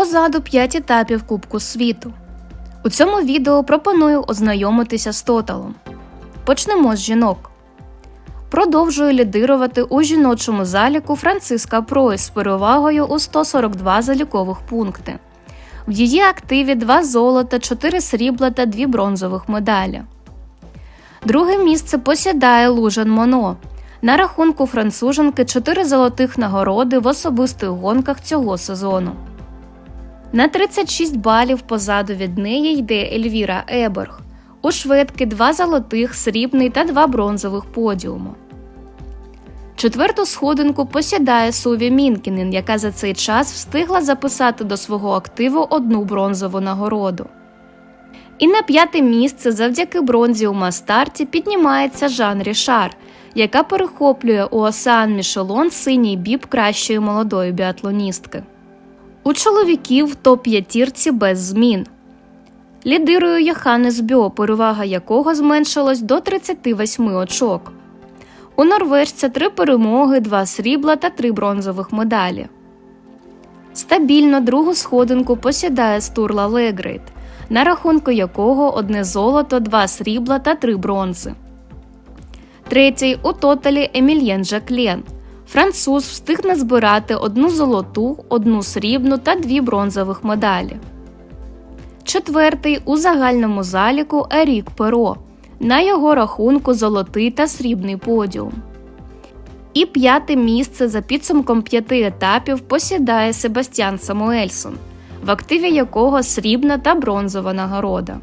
Позаду 5 етапів Кубку світу. У цьому відео пропоную ознайомитися з тоталом. Почнемо з жінок. Продовжує лідирувати у жіночому заліку Франциска Пройс з перевагою у 142 залікових пункти. В її активі 2 золота, 4 срібла та 2 бронзових медалі. Друге місце посідає Лужан Моно. На рахунку француженки 4 золотих нагороди в особистих гонках цього сезону. На 36 балів позаду від неї йде Ельвіра Еберг. У шведки 2 золотих, срібний та 2 бронзових подіуму. Четверту сходинку посідає Суві Мінкінен, яка за цей час встигла записати до свого активу одну бронзову нагороду. І на п'яте місце завдяки бронзі у мастарті піднімається Жан Рішар, яка перехоплює у Осеан Мішелон синій біб кращої молодої біатлоністки. У чоловіків топ п'ятірці без змін. Лідирує Йоханнес Бьо, перевага якого зменшилась до 38 очок. У норвежця три перемоги, два срібла та три бронзових медалі. Стабільно другу сходинку посідає Стурла Легрейт, на рахунку якого одне золото, два срібла та три бронзи. Третій у тоталі Емільєн Жаклен. Француз встиг назбирати одну золоту, одну срібну та дві бронзових медалі. Четвертий у загальному заліку Ерік Перо. На його рахунку золотий та срібний подіум. І п'яте місце за підсумком п'яти етапів посідає Себастьян Самуельсон, в активі якого срібна та бронзова нагорода.